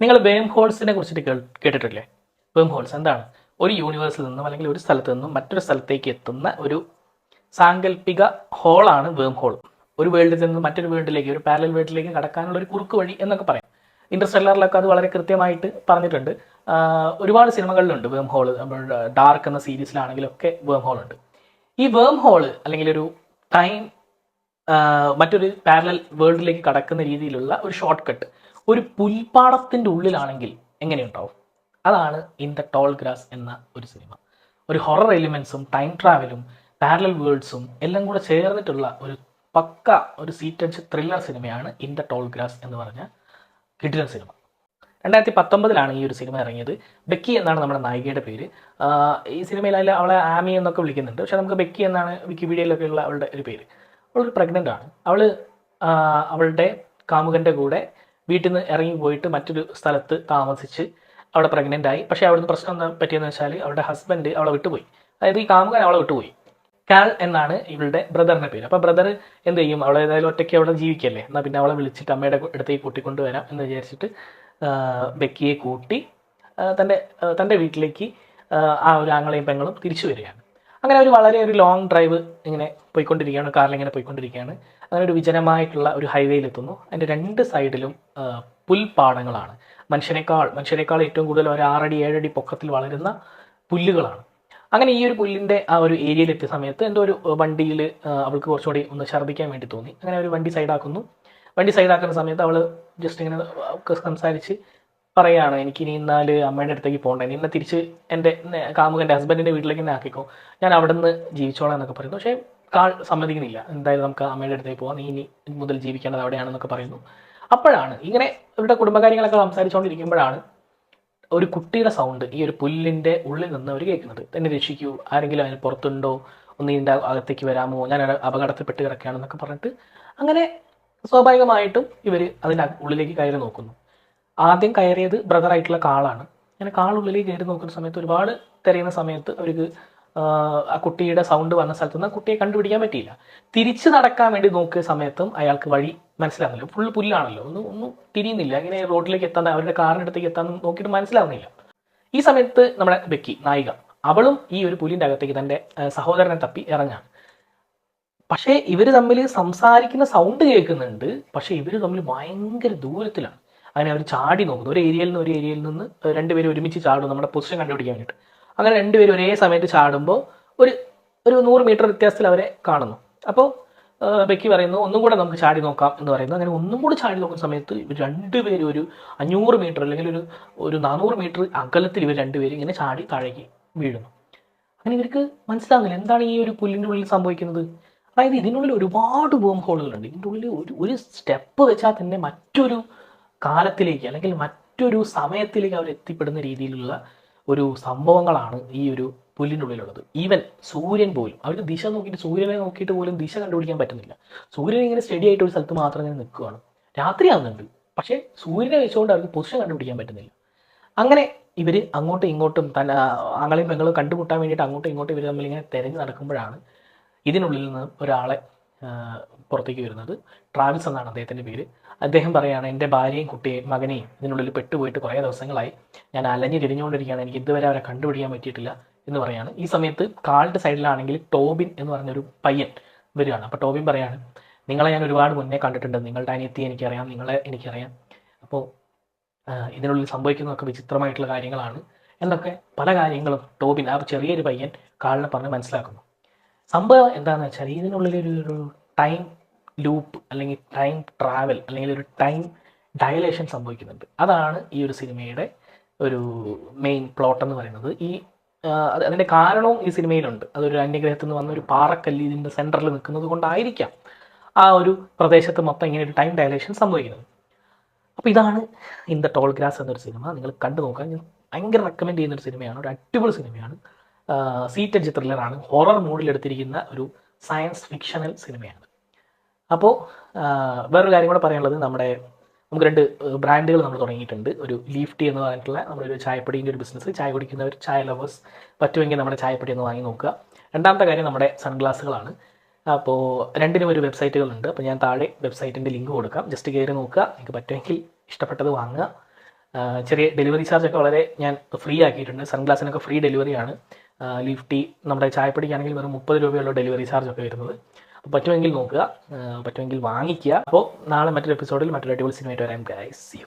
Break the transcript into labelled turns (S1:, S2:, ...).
S1: നിങ്ങൾ വേം ഹോൾസിനെ കുറിച്ചിട്ട് കേട്ടിട്ടില്ലേ? വേം ഹോൾസ് എന്താണ്? ഒരു യൂണിവേഴ്സിൽ നിന്നും അല്ലെങ്കിൽ ഒരു സ്ഥലത്ത് നിന്നും മറ്റൊരു സ്ഥലത്തേക്ക് എത്തുന്ന ഒരു സാങ്കല്പിക ഹോളാണ് വേം ഹോൾ ഒരു വേൾഡിൽ നിന്ന് മറ്റൊരു വേൾഡിലേക്ക് ഒരു പാരലൽ വേൾഡിലേക്ക് കടക്കാനുള്ള ഒരു കുറുക്ക് വഴി എന്നൊക്കെ പറയാം. ഇൻട്രസ്റ്റെല്ലാറിലൊക്കെ അത് വളരെ കൃത്യമായിട്ട് പറഞ്ഞിട്ടുണ്ട്. ഒരുപാട് സിനിമകളിലുണ്ട് വേം ഹോൾ ഡാർക്ക് എന്ന സീരീസിലാണെങ്കിലൊക്കെ വേം ഹോൾ ഉണ്ട് ഈ വേം ഹോൾ അല്ലെങ്കിൽ ഒരു ടൈം മറ്റൊരു പാരലൽ വേൾഡിലേക്ക് കടക്കുന്ന രീതിയിലുള്ള ഒരു ഷോർട്ട് കട്ട് ഒരു പുൽപ്പാടത്തിന്റെ ഉള്ളിലാണെങ്കിൽ എങ്ങനെയുണ്ടാവും? അതാണ് ഇൻ ദ ടോൾ ഗ്രാസ് എന്ന ഒരു സിനിമ. ഒരു ഹൊറർ എലിമെൻസും ടൈം ട്രാവലും പാരലൽ വേൾഡ്സും എല്ലാം കൂടെ ചേർന്നിട്ടുള്ള ഒരു പക്ക ഒരു സീറ്റൻസ് ത്രില്ലർ സിനിമയാണ് ഇൻ ദ ടോൾ ഗ്രാസ് എന്ന് പറഞ്ഞ കിടിലൻ സിനിമ. രണ്ടായിരത്തി പത്തൊമ്പതിലാണ് ഈ ഒരു സിനിമ ഇറങ്ങിയത്. ബെക്കി എന്നാണ് നമ്മുടെ നായികയുടെ പേര്. ഈ സിനിമയിൽ അതിൽ അവളെ ആമി എന്നൊക്കെ വിളിക്കുന്നുണ്ട്. പക്ഷേ നമുക്ക് ബെക്കി എന്നാണ് വിക്കിപീഡിയയിലൊക്കെ ഉള്ള അവളുടെ ഒരു പേര്. അവളൊരു പ്രഗ്നന്റ് ആണ്. അവൾ അവളുടെ കാമുകന്റെ കൂടെ വീട്ടിൽ നിന്ന് ഇറങ്ങി പോയിട്ട് മറ്റൊരു സ്ഥലത്ത് താമസിച്ച് അവിടെ പ്രഗ്നന്റ് ആയി. പക്ഷേ അവിടുന്ന് പ്രശ്നം എന്താ പറ്റിയെന്ന് വെച്ചാൽ അവളുടെ ഹസ്ബൻഡ് അവളെ വിട്ടുപോയി. അതായത് ഈ കാമുകൻ അവളെ വിട്ടുപോയി. കാൽ എന്നാണ് ഇവളുടെ ബ്രദറിന്റെ പേര്. അപ്പോൾ ബ്രദർ എന്ത് ചെയ്യും? അവളെ ഏതായാലും ഒറ്റയ്ക്ക് അവിടെ ജീവിക്കല്ലേ? എന്നാൽ പിന്നെ അവളെ വിളിച്ചിട്ട് അമ്മയുടെ അടുത്തേക്ക് കൂട്ടിക്കൊണ്ട് വരാം എന്ന് വിചാരിച്ചിട്ട് ബെക്കിയെ കൂട്ടി തന്റെ തന്റെ വീട്ടിലേക്ക് ആ ഒരു ആങ്ങളെയും പെങ്ങളും തിരിച്ചു വരികയാണ്. അങ്ങനെ ഒരു വളരെ ഒരു ലോങ് ഡ്രൈവ് ഇങ്ങനെ പോയിക്കൊണ്ടിരിക്കുകയാണ് കാറിൽ ഇങ്ങനെ പോയിക്കൊണ്ടിരിക്കുകയാണ്. അങ്ങനെ ഒരു വിജനമായിട്ടുള്ള ഒരു ഹൈവേയിൽ എത്തുന്നു അതിന്റെ രണ്ട് സൈഡിലും പുൽപ്പാടങ്ങളാണ് മനുഷ്യനേക്കാൾ മനുഷ്യനേക്കാൾ ഏറ്റവും കൂടുതൽ ഒരു ആറടി ഏഴടി പൊക്കത്തിൽ വളരുന്ന പുല്ലുകളാണ്. അങ്ങനെ ഈ ഒരു പുല്ലിന്റെ ആ ഒരു ഏരിയയിൽ എത്തിയ സമയത്ത് എന്തോ ഒരു വണ്ടിയിൽ അവൾക്ക് കുറച്ചുകൂടി ഒന്ന് ഛർദ്ദിക്കാൻ വേണ്ടി തോന്നി. അങ്ങനെ ഒരു വണ്ടി സൈഡാക്കുന്നു വണ്ടി സൈഡാക്കുന്ന സമയത്ത് അവൾ ജസ്റ്റ് ഇങ്ങനെ സംസാരിച്ച് പറയാണ് എനിക്ക് ഇനി ഇന്നാൽ അമ്മയുടെ അടുത്തേക്ക് പോകണ്ടേ എന്നെ തിരിച്ച് എന്റെ കാമുകന്റെ ഹസ്ബൻഡിന്റെ വീട്ടിലേക്ക് തന്നെ ആക്കിക്കോ. ഞാൻ അവിടെ നിന്ന് ജീവിച്ചോളാം എന്നൊക്കെ പറയുന്നു. പക്ഷേ കാൾ സമ്മതിക്കുന്നില്ല. എന്തായാലും നമുക്ക് അമ്മയുടെ അടുത്തേക്ക് പോകാം നീ ഇനി മുതൽ ജീവിക്കേണ്ടത് അവിടെയാണെന്നൊക്കെ പറയുന്നു. അപ്പോഴാണ് ഇങ്ങനെ ഇവരുടെ കുടുംബകാര്യങ്ങളൊക്കെ സംസാരിച്ചുകൊണ്ടിരിക്കുമ്പോഴാണ് ഒരു കുട്ടിയുടെ സൗണ്ട് ഈ ഒരു പുല്ലിന്റെ ഉള്ളിൽ നിന്ന് അവർ കേൾക്കുന്നത്. എന്നെ രക്ഷിക്കൂ. ആരെങ്കിലും അതിന് പുറത്തുണ്ടോ? ഒന്ന് ഇതിന്റെ അകത്തേക്ക് വരാമോ? ഞാൻ അപകടത്തിൽപ്പെട്ട് കിടക്കുകയാണെന്നൊക്കെ പറഞ്ഞിട്ട് അങ്ങനെ സ്വാഭാവികമായിട്ടും ഇവർ അതിന്റെ ഉള്ളിലേക്ക് കയറി നോക്കുന്നു. ആദ്യം കയറിയത് ബ്രദറായിട്ടുള്ള കാളാണ്. അങ്ങനെ കാളുള്ളിലേക്ക് കയറി നോക്കുന്ന സമയത്ത് ഒരുപാട് തിരയുന്ന സമയത്ത് അവർക്ക് ആ കുട്ടിയുടെ സൗണ്ട് വന്ന സ്ഥലത്ത് നിന്ന് കുട്ടിയെ കണ്ടുപിടിക്കാൻ പറ്റിയില്ല. തിരിച്ചു നടക്കാൻ വേണ്ടി നോക്കിയ സമയത്തും അയാൾക്ക് വഴി മനസ്സിലാകുന്നില്ല ഫുൾ പുല്ലാണല്ലോ. ഒന്നും ഒന്നും തിരിയുന്നില്ല. ഇങ്ങനെ റോഡിലേക്ക് എത്താൻ അവരുടെ കാറിന്റെ അടുത്തേക്ക് എത്താൻ നോക്കിയിട്ട് മനസ്സിലാവുന്നില്ല. ഈ സമയത്ത് നമ്മുടെ ബെക്കി നായിക അവളും ഈ ഒരു പുലിന്റെ അകത്തേക്ക് തന്റെ സഹോദരനെ തപ്പി ഇറങ്ങാണ്. പക്ഷേ ഇവർ തമ്മിൽ സംസാരിക്കുന്ന സൗണ്ട് കേൾക്കുന്നുണ്ട്. പക്ഷേ ഇവർ തമ്മിൽ ഭയങ്കര ദൂരത്തിലാണ്. അങ്ങനെ അവർ ചാടി നോക്കുന്നു. ഒരു ഏരിയയിൽ നിന്ന് ഒരു ഏരിയയിൽ നിന്ന് രണ്ടുപേരും ഒരുമിച്ച് ചാടും നമ്മുടെ പൊസിഷൻ കണ്ടുപിടിക്കാൻ വേണ്ടിയിട്ട്. അങ്ങനെ രണ്ടുപേരും ഒരേ സമയത്ത് ചാടുമ്പോൾ ഒരു ഒരു നൂറ് മീറ്റർ വ്യത്യാസത്തിൽ അവരെ കാണുന്നു. അപ്പോൾ ബെക്കി പറയുന്നു ഒന്നും കൂടെ നമുക്ക് ചാടി നോക്കാം എന്ന് പറയുന്നു. അങ്ങനെ ഒന്നും കൂടെ ചാടി നോക്കുന്ന സമയത്ത് ഇവർ രണ്ടുപേരും ഒരു അഞ്ഞൂറ് മീറ്റർ അല്ലെങ്കിൽ ഒരു ഒരു നാനൂറ് മീറ്റർ അകലത്തിൽ ഇവർ രണ്ടുപേരും ഇങ്ങനെ ചാടി താഴേക്ക് വീഴുന്നു. അങ്ങനെ ഇവർക്ക് മനസ്സിലാകുന്നില്ല എന്താണ് ഈ ഒരു പുല്ലിന്റെ ഉള്ളിൽ സംഭവിക്കുന്നത്. അതായത് ഇതിനുള്ളിൽ ഒരുപാട് ബോംഹോളുകളുണ്ട് ഇതിന്റെ ഉള്ളിൽ ഒരു ഒരു സ്റ്റെപ്പ് വെച്ചാൽ തന്നെ മറ്റൊരു കാലത്തിലേക്ക് അല്ലെങ്കിൽ മറ്റൊരു സമയത്തിലേക്ക് അവർ എത്തിപ്പെടുന്ന രീതിയിലുള്ള ഒരു സംഭവങ്ങളാണ് ഈ ഒരു പുല്ലിന്റെ ഉള്ളിലുള്ളത്. ഈവൻ സൂര്യൻ പോലും അവർക്ക് ദിശ നോക്കിയിട്ട് സൂര്യനെ നോക്കിയിട്ട് പോലും ദിശ കണ്ടുപിടിക്കാൻ പറ്റുന്നില്ല. സൂര്യൻ ഇങ്ങനെ സ്റ്റഡി ആയിട്ട് ഒരു സ്ഥലത്ത് മാത്രം ഇങ്ങനെ നിൽക്കുകയാണ് രാത്രിയാവുന്നുണ്ട് പക്ഷേ സൂര്യനെ വെച്ചുകൊണ്ട് അവർക്ക് പൊസിഷൻ കണ്ടുപിടിക്കാൻ പറ്റുന്നില്ല. അങ്ങനെ ഇവർ അങ്ങോട്ടും ഇങ്ങോട്ടും തന്നെ ആങ്ങളെയും പെങ്ങളും കണ്ടുമുട്ടാൻ വേണ്ടിയിട്ട് അങ്ങോട്ടും ഇങ്ങോട്ടും ഇവർ തമ്മിൽ ഇങ്ങനെ തിരഞ്ഞു നടക്കുമ്പോഴാണ് ഇതിനുള്ളിൽ നിന്ന് ഒരാളെ പുറത്തേക്ക് വരുന്നത്. ട്രാവൽസ് എന്നാണ് അദ്ദേഹത്തിന്റെ പേര്. അദ്ദേഹം പറയുകയാണ് എന്റെ ഭാര്യയും കുട്ടിയെയും മകനെയും ഇതിനുള്ളിൽ പെട്ടുപോയിട്ട് കുറേ ദിവസങ്ങളായി. ഞാൻ അലഞ്ഞ് തിരിഞ്ഞുകൊണ്ടിരിക്കുകയാണ്. എനിക്ക് ഇതുവരെ അവരെ കണ്ടുപിടിക്കാൻ പറ്റിയിട്ടില്ല എന്ന് പറയുകയാണ് ഈ സമയത്ത് കാളിന്റെ സൈഡിലാണെങ്കിൽ ടോബിൻ എന്ന് പറഞ്ഞൊരു പയ്യൻ വരികയാണ്. അപ്പോൾ ടോബിൻ പറയുകയാണ് നിങ്ങളെ ഞാൻ ഒരുപാട് മുന്നേ കണ്ടിട്ടുണ്ട്. നിങ്ങളുടെ അനിയത്തി എനിക്കറിയാം. നിങ്ങളെ എനിക്കറിയാം. അപ്പോൾ ഇതിനുള്ളിൽ സംഭവിക്കുന്നതൊക്കെ വിചിത്രമായിട്ടുള്ള കാര്യങ്ങളാണ് എന്നൊക്കെ പല കാര്യങ്ങളും ടോബിൻ ആ ചെറിയൊരു പയ്യൻ കാളിനെ പറഞ്ഞ് മനസ്സിലാക്കുന്നു. സംഭവം എന്താണെന്ന് വെച്ചാൽ ഇതിനുള്ളിൽ ഒരു ടൈം ലൂപ്പ് അല്ലെങ്കിൽ ടൈം ട്രാവൽ അല്ലെങ്കിൽ ഒരു ടൈം ഡയലേഷൻ സംഭവിക്കുന്നുണ്ട്. അതാണ് ഈ ഒരു സിനിമയുടെ ഒരു മെയിൻ പ്ലോട്ട് എന്ന് പറയുന്നത്. ഈ അതിന്റെ കാരണവും ഈ സിനിമയിലുണ്ട്. അതൊരു അന്യഗ്രഹത്തിൽ നിന്ന് വന്ന ഒരു പാറക്കല്ല് ഇതിന്റെ സെന്ററിൽ നിൽക്കുന്നത് കൊണ്ടായിരിക്കാം ആ ഒരു പ്രദേശത്ത് മൊത്തം ഇങ്ങനെ ഒരു ടൈം ഡയലേഷൻ സംഭവിക്കുന്നത്. അപ്പോൾ ഇതാണ് ഇൻ ദ ടോൾ ഗ്രാസ് എന്നൊരു സിനിമ. നിങ്ങൾ കണ്ടു നോക്കാൻ ഞാൻ ഭയങ്കര റെക്കമെൻഡ് ചെയ്യുന്ന ഒരു സിനിമയാണ്. ഒരു അടിപൊളി സിനിമയാണ്. സീറ്റഡ് ത്രില്ലറാണ്. ഹൊറർ മൂഡിൽ എടുത്തിരിക്കുന്ന ഒരു സയൻസ് ഫിക്ഷണൽ സിനിമയാണ് അപ്പോൾ വേറൊരു കാര്യം കൂടെ പറയാനുള്ളത് നമ്മുടെ നമുക്ക് രണ്ട് ബ്രാൻഡുകൾ നമ്മൾ തുടങ്ങിയിട്ടുണ്ട്. ഒരു ലീഫ് ടീ എന്ന് പറഞ്ഞിട്ടുള്ള നമ്മുടെ ഒരു ചായപ്പൊടിന്റെ ഒരു ബിസിനസ് ചായ കുടിക്കുന്നവർ ചായ ലവേഴ്സ് പറ്റുമെങ്കിൽ നമ്മുടെ ചായപ്പൊടി ഒന്ന് വാങ്ങി നോക്കുക. രണ്ടാമത്തെ കാര്യം നമ്മുടെ സൺഗ്ലാസുകളാണ് അപ്പോൾ രണ്ടിനും ഒരു വെബ്സൈറ്റുകളുണ്ട് അപ്പോൾ ഞാൻ താഴെ വെബ്സൈറ്റിന്റെ ലിങ്ക് കൊടുക്കാം. ജസ്റ്റ് കയറി നോക്കുക. നിങ്ങൾക്ക് പറ്റുമെങ്കിൽ ഇഷ്ടപ്പെട്ടത് വാങ്ങുക. ചെറിയ ഡെലിവറി ചാർജൊക്കെ വളരെ ഞാൻ ഫ്രീ ആക്കിയിട്ടുണ്ട്. സൺഗ്ലാസിനൊക്കെ ഫ്രീ ഡെലിവറിയാണ് ലിഫ്റ്റി നമ്മുടെ ചായപ്പൊടിക്കാണെങ്കിൽ വെറും മുപ്പത് രൂപയുള്ള ഡെലിവറി ചാർജ് ഒക്കെ വരുന്നത്. അപ്പോൾ പറ്റുമെങ്കിൽ നോക്കുക പറ്റുമെങ്കിൽ വാങ്ങിക്കുക. അപ്പോൾ നാളെ മറ്റൊരു എപ്പിസോഡിൽ മറ്റൊരു അടിപൊളി സിനിമയായിട്ട് വരാം ഗൈസ് യു